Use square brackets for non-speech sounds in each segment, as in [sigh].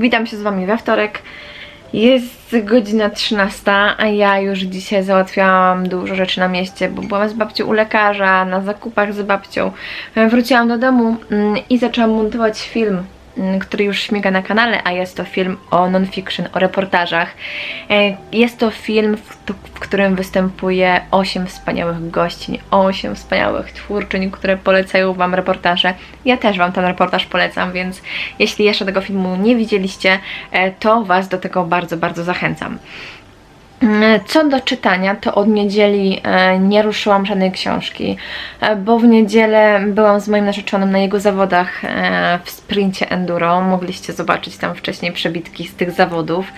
Witam się z Wami we wtorek. Jest godzina 13, a ja już dzisiaj załatwiałam dużo rzeczy na mieście, bo byłam z babcią u lekarza, na zakupach z babcią. Wróciłam do domu mm, i zaczęłam montować film, który już śmiga na kanale, a jest to film o non-fiction, o reportażach. E, Jest to film, w którym występuje 8 wspaniałych gościń, 8 wspaniałych twórczyń, które polecają Wam reportaże. Ja też Wam ten reportaż polecam, więc jeśli jeszcze tego filmu nie widzieliście, e, to Was do tego bardzo, bardzo zachęcam. Mm, Co do czytania, to od niedzieli e, nie ruszyłam żadnej książki, e, bo w niedzielę byłam z moim narzeczonym na jego zawodach e, w sprincie enduro. Mogliście zobaczyć tam wcześniej przebitki z tych zawodów.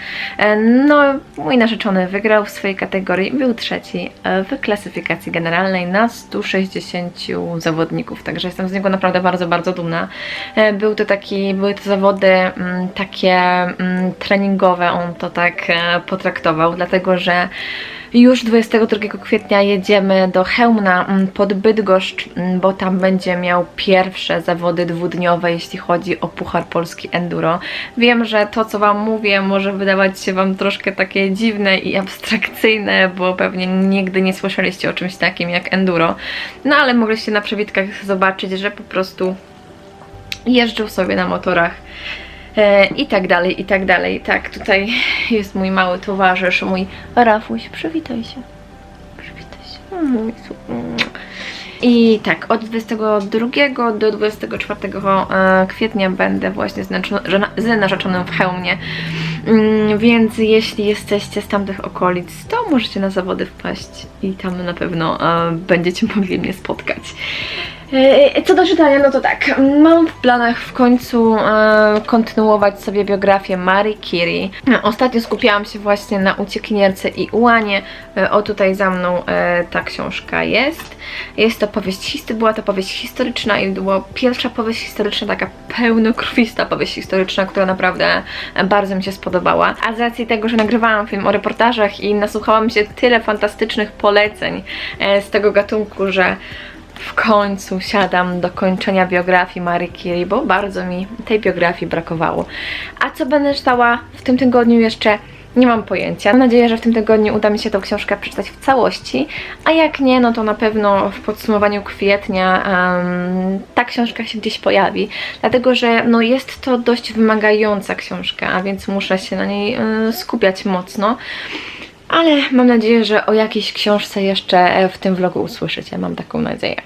No, mój narzeczony wygrał w swojej kategorii, był trzeci w klasyfikacji generalnej na 160 zawodników, także jestem z niego naprawdę bardzo, bardzo dumna. Był to taki, były to zawody mm, takie mm, treningowe, on to tak potraktował, dlatego że już 22 kwietnia jedziemy do Chełmna mm, pod Bydgoszcz, mm, bo tam będzie miał pierwsze zawody dwudniowe, jeśli chodzi o Puchar Polski Enduro. Wiem, że to, co Wam mówię, może wydawać się Wam troszkę takie dziwne i abstrakcyjne, bo pewnie nigdy nie słyszeliście o czymś takim jak enduro. No ale mogliście na przebitkach zobaczyć, że po prostu jeżdżą sobie na motorach e, i tak dalej, i tak dalej. Tak, tutaj jest mój mały towarzysz, mój Rafuś, przywitaj się. Przywitaj się. O, Mój I tak, od 22 do 24 e, kwietnia będę właśnie z narzeczonym w Chełmie. Mm, Więc jeśli jesteście z tamtych okolic, to możecie na zawody wpaść i tam na pewno e, będziecie mogli mnie spotkać. E, Co do czytania, no to tak, mam w planach w końcu e, kontynuować sobie biografię Marii Curie. Ostatnio skupiałam się właśnie na Uciekinierce i Ułanie. E, O tutaj za mną ta książka jest. Jest to powieść, histy- była to powieść historyczna i była pierwsza powieść historyczna, taka pełnokrwista powieść historyczna, która naprawdę bardzo mi się spodobała. A z racji tego, że nagrywałam film o reportażach i nasłuchałam się tyle fantastycznych poleceń z tego gatunku, że w końcu siadam do kończenia biografii Marii Curie, bo bardzo mi tej biografii brakowało. A co będę czytała w tym tygodniu jeszcze? Nie mam pojęcia. Mam nadzieję, że w tym tygodniu uda mi się tę książkę przeczytać w całości, a jak nie, no to na pewno w podsumowaniu kwietnia em, ta książka się gdzieś pojawi, dlatego że no, jest to dość wymagająca książka, a więc muszę się na niej e, skupiać mocno. Ale mam nadzieję, że o jakiejś książce jeszcze w tym vlogu usłyszycie. Mam taką nadzieję.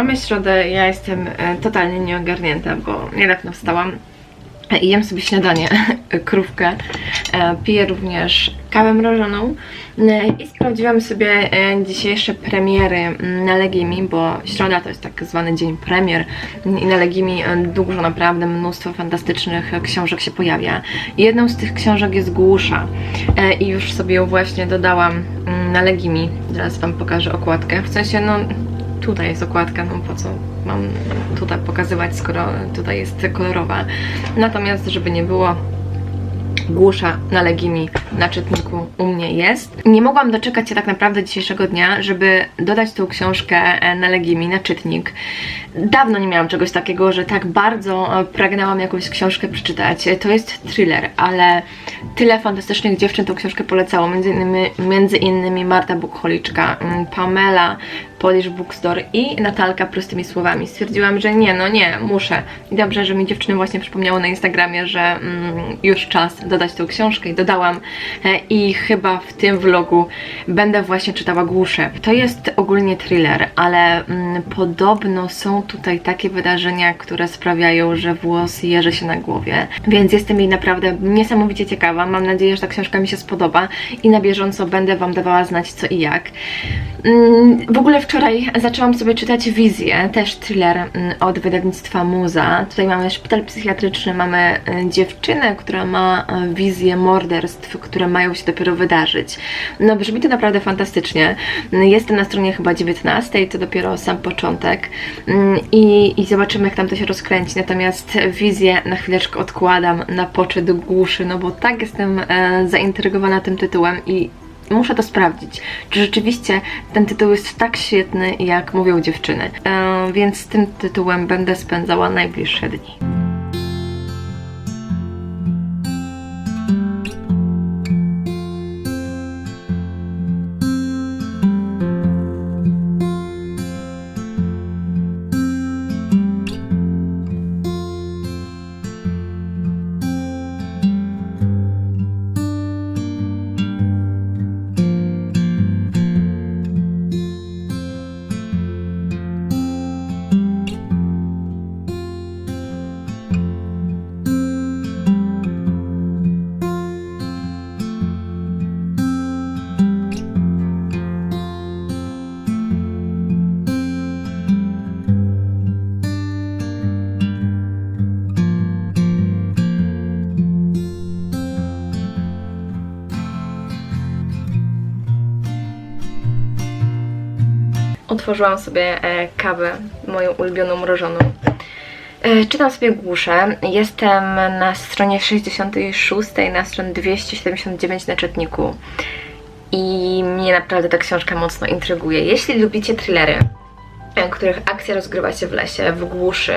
Mamy środę, ja jestem e, totalnie nieogarnięta, bo niedawno wstałam e, i jem sobie śniadanie, [laughs] krówkę. E, Piję również kawę mrożoną i sprawdziłam sobie dzisiejsze premiery mm, na Legimi, bo środa to jest tak zwany dzień premier i na Legimi dużo, naprawdę mnóstwo fantastycznych książek się pojawia. Jedną z tych książek jest Głusza i już sobie ją właśnie dodałam mm, na Legimi. Zaraz Wam pokażę okładkę. W sensie, no tutaj jest okładka, no po co mam tutaj pokazywać, skoro tutaj jest kolorowa. Natomiast, żeby nie było, głusza na Legimi na czytniku u mnie jest. Nie mogłam doczekać się tak naprawdę dzisiejszego dnia, żeby dodać tą książkę e, na Legimi na czytnik. Dawno nie miałam czegoś takiego, że tak bardzo e, pragnęłam jakąś książkę przeczytać. To jest thriller, ale tyle fantastycznych dziewczyn tą książkę polecało. Między innymi, między innymi Marta Bukholiczka, mm, Pamela, Polish Bookstore i Natalka prostymi słowami. Stwierdziłam, że nie, no nie, muszę. I dobrze, że mi dziewczyny właśnie przypomniały na Instagramie, że mm, już czas dodać tą książkę i dodałam e, i chyba w tym vlogu będę właśnie czytała Głusze. To jest ogólnie thriller, ale mm, podobno są tutaj takie wydarzenia, które sprawiają, że włos jeży się na głowie, więc jestem jej naprawdę niesamowicie ciekawa. Mam nadzieję, że ta książka mi się spodoba i na bieżąco będę Wam dawała znać co i jak. Mm, W ogóle wczoraj zaczęłam sobie czytać Wizję, też thriller mm, od wydawnictwa Muza. Tutaj mamy szpital psychiatryczny, mamy e, dziewczynę, która ma e, wizję morderstw, które mają się dopiero wydarzyć. No brzmi to naprawdę fantastycznie. Jestem na stronie chyba 19, to dopiero sam początek Mm, i, i zobaczymy jak tam to się rozkręci. Natomiast wizję na chwileczkę odkładam na poczet głuszy, no bo tak jestem e, zaintrygowana tym tytułem i muszę to sprawdzić, czy rzeczywiście ten tytuł jest tak świetny, jak mówią dziewczyny. E, więc z tym tytułem będę spędzała najbliższe dni. Otworzyłam sobie e, kawę, moją ulubioną mrożoną. E, Czytam sobie głuszę. Jestem na stronie 66, na stronie 279 na czytniku. I mnie naprawdę ta książka mocno intryguje. Jeśli lubicie thrillery, e, których akcja rozgrywa się w lesie, w głuszy,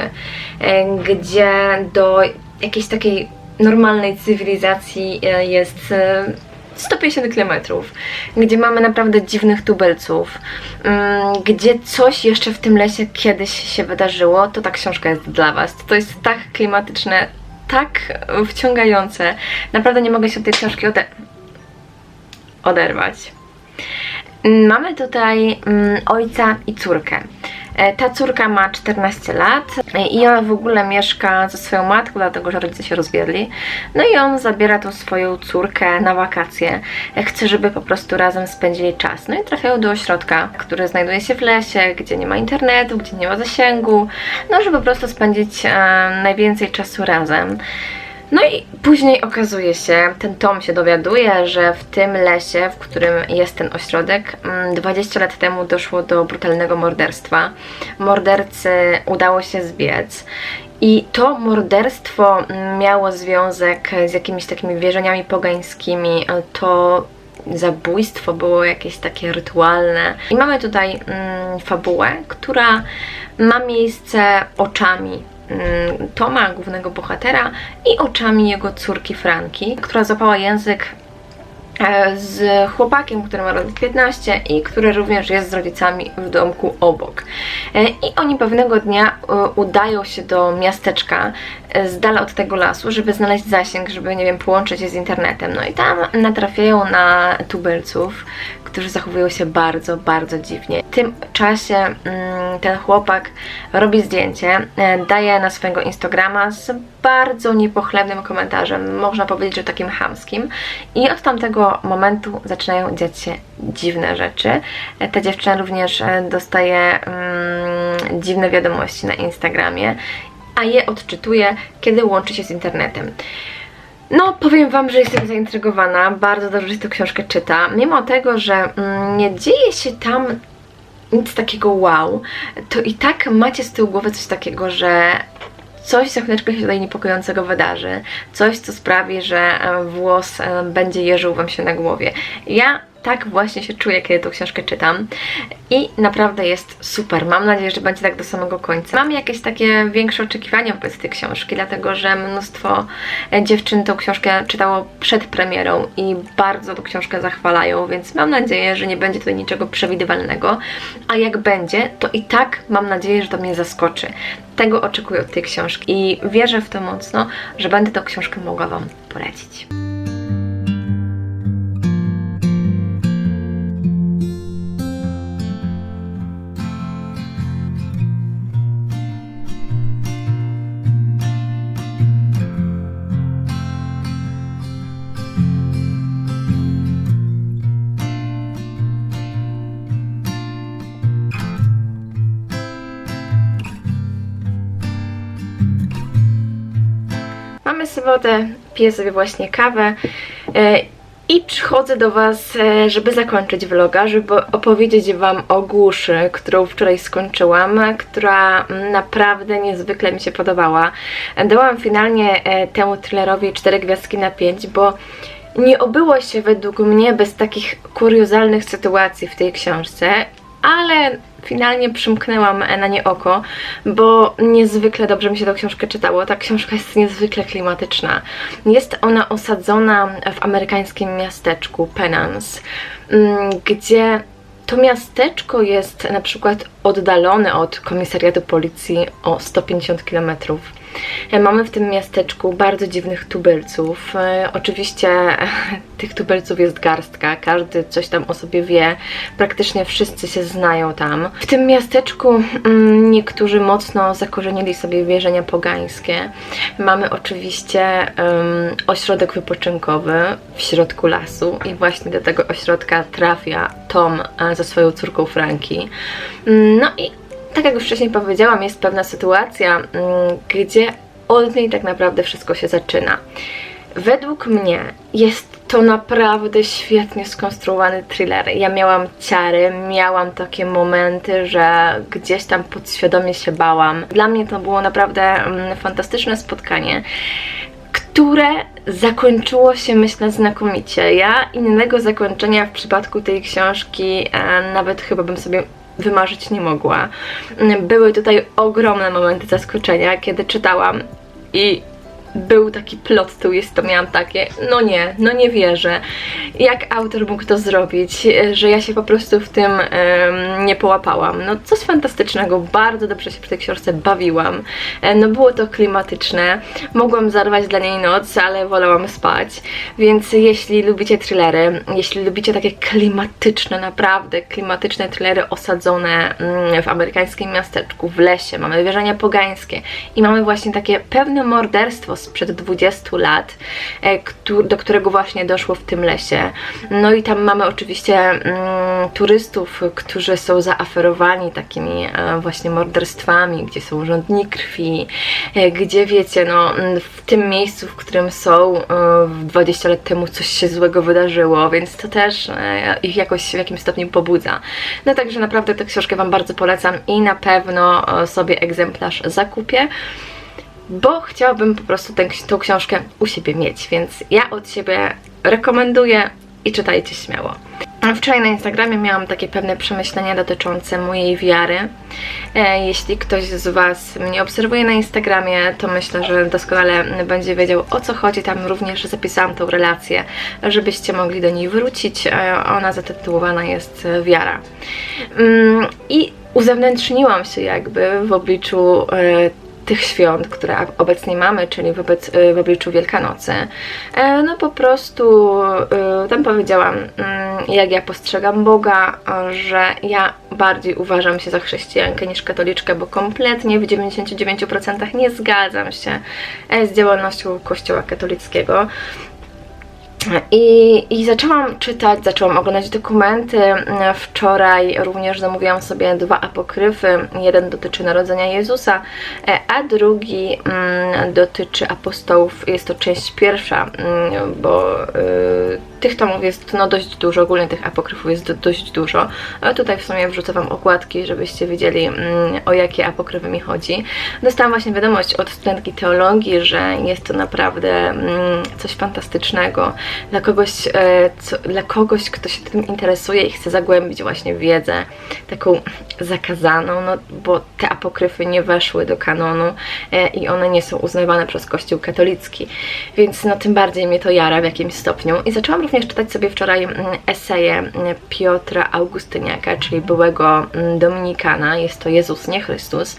gdzie do jakiejś takiej normalnej cywilizacji jest 150 km, gdzie mamy naprawdę dziwnych tubelców, mm, gdzie coś jeszcze w tym lesie kiedyś się wydarzyło, to ta książka jest dla Was. To jest tak klimatyczne, tak wciągające. Naprawdę nie mogę się od tej książki ode- oderwać. Mamy tutaj mm, ojca i córkę. E, Ta córka ma 14 lat e, i ona w ogóle mieszka ze swoją matką, dlatego że rodzice się rozwiedli. No i on zabiera tą swoją córkę na wakacje. E, Chce, żeby po prostu razem spędzili czas. No i trafiają do ośrodka, który znajduje się w lesie, gdzie nie ma internetu, gdzie nie ma zasięgu. No, żeby po prostu spędzić e, najwięcej czasu razem. No i później okazuje się, ten Tom się dowiaduje, że w tym lesie, w którym jest ten ośrodek, mm, 20 lat temu doszło do brutalnego morderstwa. Mordercy udało się zbiec. I to morderstwo mm, miało związek z jakimiś takimi wierzeniami pogańskimi. To zabójstwo było jakieś takie rytualne. I mamy tutaj mm, fabułę, która ma miejsce oczami mm, Toma, głównego bohatera, i oczami jego córki Franki, która złapała język e, z chłopakiem, który ma lat 15 i który również jest z rodzicami w domku obok. E, I oni pewnego dnia e, udają się do miasteczka z dala od tego lasu, żeby znaleźć zasięg, żeby, nie wiem, połączyć się z internetem. No i tam natrafiają na tubylców, którzy zachowują się bardzo, bardzo dziwnie. W tym czasie mm, ten chłopak robi zdjęcie, e, daje na swojego Instagrama z bardzo niepochlebnym komentarzem, można powiedzieć, że takim chamskim. I od tamtego momentu zaczynają dziać się dziwne rzeczy. E, Ta dziewczyna również e, dostaje mm, dziwne wiadomości na Instagramie, a je odczytuje, kiedy łączy się z internetem. No, powiem Wam, że jestem zaintrygowana, bardzo dobrze się tę książkę czyta. Mimo tego, że mm, nie dzieje się tam nic takiego wow, to i tak macie z tyłu głowy coś takiego, że coś za chwileczkę się tutaj niepokojącego wydarzy. Coś, co sprawi, że e, włos e, będzie jeżył Wam się na głowie. Ja tak właśnie się czuję, kiedy tą książkę czytam. I naprawdę jest super. Mam nadzieję, że będzie tak do samego końca. Mam jakieś takie większe oczekiwania wobec tej książki, dlatego że mnóstwo e, dziewczyn tą książkę czytało przed premierą i bardzo tą książkę zachwalają, więc mam nadzieję, że nie będzie tutaj niczego przewidywalnego. A jak będzie, to i tak mam nadzieję, że to mnie zaskoczy. Tego oczekuję od tej książki i wierzę w to mocno, że będę tą książkę mogła Wam polecić. Mamy sobotę, piję sobie właśnie kawę e, i przychodzę do Was, e, żeby zakończyć vloga, żeby opowiedzieć Wam o głuszy, którą wczoraj skończyłam, która naprawdę niezwykle mi się podobała. Dałam finalnie e, temu thrillerowi 4 gwiazdki na 5, bo nie obyło się według mnie bez takich kuriozalnych sytuacji w tej książce, ale finalnie przymknęłam na nie oko, bo niezwykle dobrze mi się tę książkę czytało. Ta książka jest niezwykle klimatyczna. Jest ona osadzona w amerykańskim miasteczku Penance, mm, gdzie to miasteczko jest na przykład oddalone od komisariatu policji o 150 km. Mamy w tym miasteczku bardzo dziwnych tubylców. E, Oczywiście [laughs] tych tubylców jest garstka, każdy coś tam o sobie wie, praktycznie wszyscy się znają tam. W tym miasteczku mm, niektórzy mocno zakorzenili sobie wierzenia pogańskie. Mamy oczywiście em, ośrodek wypoczynkowy w środku lasu i właśnie do tego ośrodka trafia Tom e, ze swoją córką Franki. Mm, No i tak jak już wcześniej powiedziałam, jest pewna sytuacja, mm, gdzie od niej tak naprawdę wszystko się zaczyna. Według mnie jest to naprawdę świetnie skonstruowany thriller. Ja miałam ciary, miałam takie momenty, że gdzieś tam podświadomie się bałam. Dla mnie to było naprawdę mm, fantastyczne spotkanie które zakończyło się, myślę, znakomicie. Ja innego zakończenia w przypadku tej książki e, nawet chyba bym sobie wymarzyć nie mogła. Były tutaj ogromne momenty zaskoczenia, kiedy czytałam i był taki plot twist, to miałam takie, no nie, no nie wierzę. Jak autor mógł to zrobić, że ja się po prostu w tym em, nie połapałam. No coś fantastycznego, bardzo dobrze się przy tej książce bawiłam. E, no było to klimatyczne, mogłam zarwać dla niej noc, ale wolałam spać. Więc jeśli lubicie thrillery, jeśli lubicie takie klimatyczne, naprawdę klimatyczne thrillery osadzone mm, w amerykańskim miasteczku, w lesie, mamy wierzenia pogańskie i mamy właśnie takie pewne morderstwo sprzed 20 lat, e, do którego właśnie doszło w tym lesie. No i tam mamy oczywiście mm, turystów, którzy są zaaferowani takimi e, właśnie morderstwami, gdzie są rządni krwi, e, gdzie wiecie, no mm, w tym miejscu, w którym są, e, w 20 lat temu coś się złego wydarzyło, więc to też ich jakoś w jakimś stopniu pobudza. No także naprawdę tę książkę Wam bardzo polecam i na pewno sobie egzemplarz zakupię bo chciałabym po prostu tę, tą książkę u siebie mieć, więc ja od siebie rekomenduję i czytajcie śmiało. Wczoraj na Instagramie miałam takie pewne przemyślenia dotyczące mojej wiary. E, Jeśli ktoś z Was mnie obserwuje na Instagramie, to myślę, że doskonale będzie wiedział o co chodzi. Tam również zapisałam tą relację, żebyście mogli do niej wrócić. E, Ona zatytułowana jest e, Wiara. Mm, I uzewnętrzniłam się jakby w obliczu tych świąt, które obecnie mamy, czyli wobec, y, w obliczu Wielkanocy. E, No po prostu y, tam powiedziałam, mm, jak ja postrzegam Boga, że ja bardziej uważam się za chrześcijankę niż katoliczkę, bo kompletnie w 99% nie zgadzam się e, z działalnością Kościoła katolickiego. I, I zaczęłam czytać, zaczęłam oglądać dokumenty. Wczoraj również zamówiłam sobie dwa apokryfy. Jeden dotyczy narodzenia Jezusa, e, a drugi mm, dotyczy apostołów. Jest to część pierwsza, mm, bo y, tych tomów jest no dość dużo, ogólnie tych apokryfów jest do, dość dużo. Ale tutaj w sumie wrzucę Wam okładki, żebyście wiedzieli mm, o jakie apokryfy mi chodzi. Dostałam właśnie wiadomość od studentki teologii, że jest to naprawdę mm, coś fantastycznego dla kogoś, e, co, dla kogoś, kto się tym interesuje i chce zagłębić właśnie wiedzę taką zakazaną, no bo te apokryfy nie weszły do kanonu e, i one nie są uznawane przez Kościół katolicki, więc no tym bardziej mnie to jara w jakimś stopniu. I zaczęłam również czytać sobie wczoraj mm, eseje mm, Piotra Augustyniaka, czyli byłego mm, Dominikana, jest to Jezus, nie Chrystus.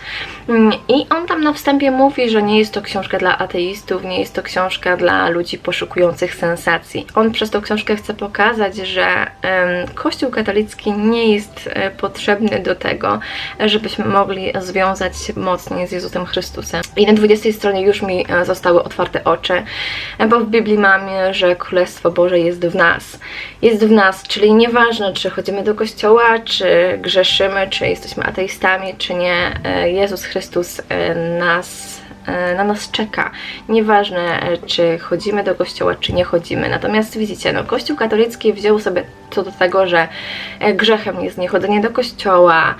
I on tam na wstępie mówi, że nie jest to książka dla ateistów, nie jest to książka dla ludzi poszukujących sensacji. On przez tą książkę chce pokazać, że Kościół katolicki nie jest e, potrzebny do tego, żebyśmy mogli związać się mocniej z Jezusem Chrystusem. I na 20 stronie już mi e, zostały otwarte oczy, e, bo w Biblii mamy, że Królestwo Boże jest w nas. Jest w nas, czyli nieważne, czy chodzimy do kościoła, czy grzeszymy, czy jesteśmy ateistami, czy nie, e, Jezus Chrystus e, nas e, na nas czeka. Nieważne, czy chodzimy do kościoła, czy nie chodzimy. Natomiast widzicie, no, Kościół katolicki wziął sobie co do tego, że grzechem jest niechodzenie do kościoła,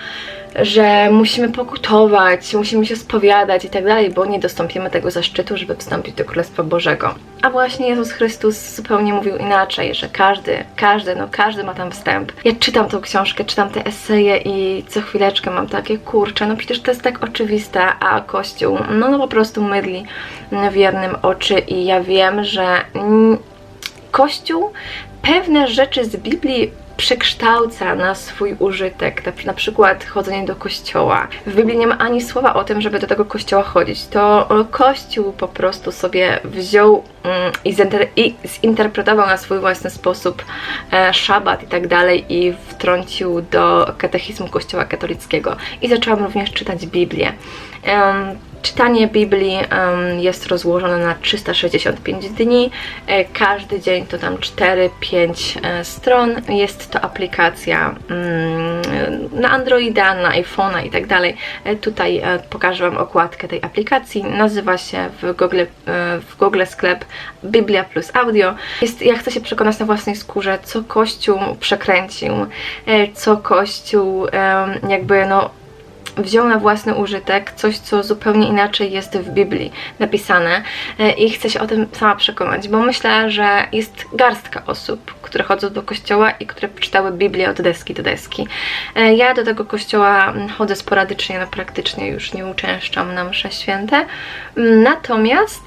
że musimy pokutować, musimy się spowiadać i tak dalej, bo nie dostąpimy tego zaszczytu, żeby wstąpić do Królestwa Bożego. A właśnie Jezus Chrystus zupełnie mówił inaczej, że każdy, każdy, no każdy ma tam wstęp. Ja czytam tą książkę, czytam te eseje i co chwileczkę mam takie, kurczę, no przecież to jest tak oczywiste, a Kościół, no, no po prostu mydli wiernym oczy i ja wiem, że Kościół pewne rzeczy z Biblii przekształca na swój użytek, na, przykład chodzenie do kościoła. W Biblii nie ma ani słowa o tym, żeby do tego kościoła chodzić. To Kościół po prostu sobie wziął mm, i, zinter- i zinterpretował na swój własny sposób e, szabat i tak dalej i wtrącił do katechizmu Kościoła katolickiego. I zaczęłam również czytać Biblię. Em, Czytanie Biblii jest rozłożone na 365 dni. E, Każdy dzień to tam 4-5 e, stron. Jest to aplikacja mm, na Androida, na iPhone'a i tak dalej. E, Tutaj pokażę Wam okładkę tej aplikacji. Nazywa się w Google, w Google sklep Biblia plus Audio. Jest, ja chcę się przekonać na własnej skórze, co Kościół przekręcił, co Kościół jakby no wziął na własny użytek coś, co zupełnie inaczej jest w Biblii napisane e, i chcę się o tym sama przekonać, bo myślę, że jest garstka osób, które chodzą do kościoła i które czytały Biblię od deski do deski. E, Ja do tego kościoła mm, chodzę sporadycznie, no praktycznie już nie uczęszczam na msze święte, Mm, natomiast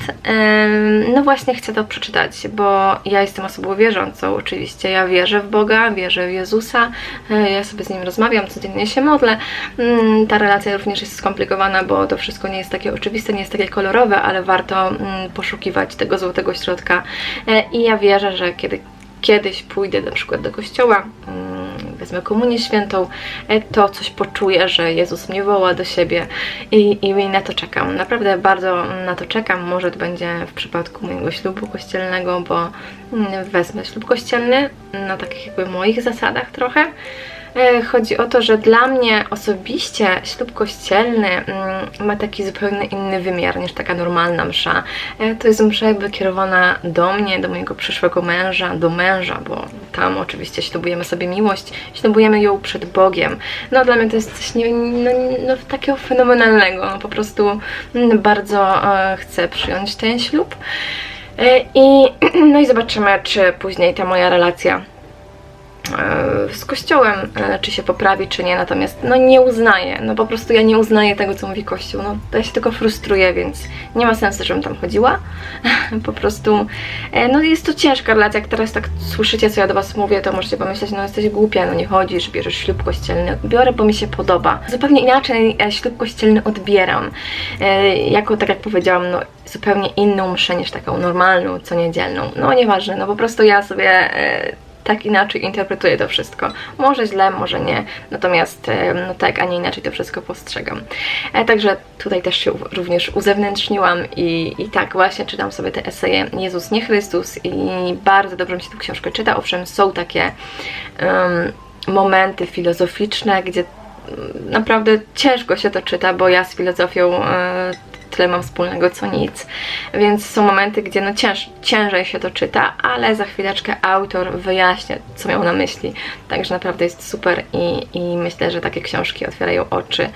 no właśnie chcę to przeczytać, bo ja jestem osobą wierzącą oczywiście, ja wierzę w Boga, wierzę w Jezusa, e, ja sobie z Nim rozmawiam, codziennie się modlę, Mm, ta relacja również jest skomplikowana, bo to wszystko nie jest takie oczywiste, nie jest takie kolorowe, ale warto poszukiwać tego złotego środka. E, I ja wierzę, że kiedy kiedyś pójdę na przykład do kościoła, mm, wezmę komunię świętą, e, to coś poczuję, że Jezus mnie woła do siebie i, i na to czekam. Naprawdę bardzo na to czekam. Może to będzie w przypadku mojego ślubu kościelnego, bo mm, wezmę ślub kościelny na takich jakby moich zasadach trochę. E, Chodzi o to, że dla mnie osobiście ślub kościelny mm, ma taki zupełnie inny wymiar niż taka normalna msza. E, To jest msza jakby kierowana do mnie, do mojego przyszłego męża, do męża, bo tam oczywiście ślubujemy sobie miłość, ślubujemy ją przed Bogiem. No dla mnie to jest coś nie, no, no, takiego fenomenalnego. No, po prostu mm, bardzo e, chcę przyjąć ten ślub. E, I, [clears throat] no i zobaczymy, czy później ta moja relacja z kościołem, e, czy się poprawi, czy nie, natomiast no nie uznaję, no po prostu ja nie uznaję tego, co mówi kościół, no to ja się tylko frustruję, więc nie ma sensu, żebym tam chodziła, [laughs] po prostu, e, no jest to ciężka relacja, jak teraz tak słyszycie, co ja do was mówię, to możecie pomyśleć, no jesteś głupia, no nie chodzisz, bierzesz ślub kościelny, biorę, bo mi się podoba, zupełnie inaczej e, ślub kościelny odbieram, e, jako, tak jak powiedziałam, no zupełnie inną mszę niż taką normalną, co niedzielną, no nieważne, no po prostu ja sobie e, tak inaczej interpretuję to wszystko. Może źle, może nie, natomiast no tak, a nie inaczej to wszystko postrzegam. E, także tutaj też się również uzewnętrzniłam i, i tak właśnie czytam sobie te eseje Jezus nie Chrystus i bardzo dobrze mi się tę książkę czyta. Owszem, są takie em, momenty filozoficzne, gdzie naprawdę ciężko się to czyta, bo ja z filozofią e, tyle mam wspólnego co nic. Więc są momenty, gdzie no cięż, ciężej się to czyta, ale za chwileczkę autor wyjaśnia, co miał na myśli. Także naprawdę jest super i, i myślę, że takie książki otwierają oczy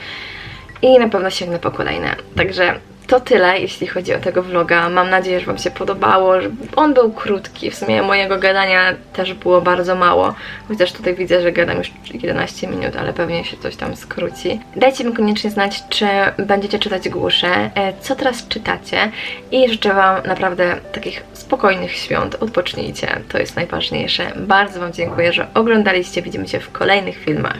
i na pewno sięgnę po kolejne. Także to tyle, jeśli chodzi o tego vloga. Mam nadzieję, że Wam się podobało. Że on był krótki, w sumie mojego gadania też było bardzo mało. Chociaż tutaj widzę, że gadam już 11 minut, ale pewnie się coś tam skróci. Dajcie mi koniecznie znać, czy będziecie czytać głusze, e, co teraz czytacie i życzę Wam naprawdę takich spokojnych świąt. Odpocznijcie, to jest najważniejsze. Bardzo Wam dziękuję, że oglądaliście. Widzimy się w kolejnych filmach.